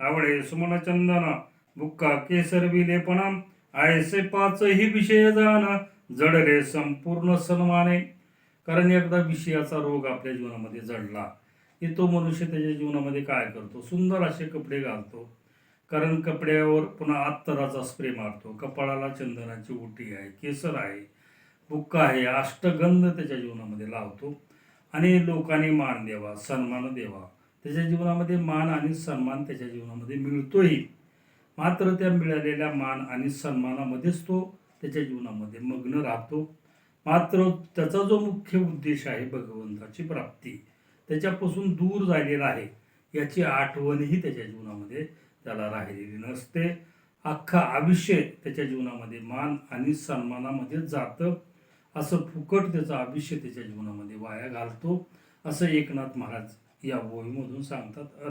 आवडे सुमनचंदन बुक्का केसर विलेपणा आयसे पाचही विषय जाण जडले संपूर्ण सन्माने. कारण एकदा विषयाचा रोग आपल्या जीवनामध्ये जडला की तो मनुष्य त्याच्या जीवनामध्ये काय करतो? सुंदर असे कपडे घालतो. कारण कपड्यावर पुन्हा अत्तराचा स्प्रे मारतो. कपाळाला चंदनाची उटी आहे केसर आहे बुक्का आहे अष्टगंध त्याच्या जीवनामध्ये लावतो. आणि लोकांनी मान द्यावा सन्मान द्यावा. त्याच्या जीवनामध्ये मान आणि सन्मान त्याच्या जीवनामध्ये मिळतोही. मात्र त्या मिळालेल्या मान आणि सन्मानामध्येच तो त्याच्या जीवनामध्ये मग्न राहतो. मात्र त्याचा जो मुख्य उद्देश आहे भगवंताची प्राप्ती त्याच्यापासून दूर झालेला आहे याची आठवणही त्याच्या जीवनामध्ये त्याला राहिलेली नसते. अख्खा आयुष्य त्याच्या जीवनामध्ये मान आणि सन्मानामध्ये जातं. असं फुकट त्याचं आयुष्य त्याच्या जीवनामध्ये वाया घालतो असं एकनाथ महाराज या ओळीमधून सांगतात.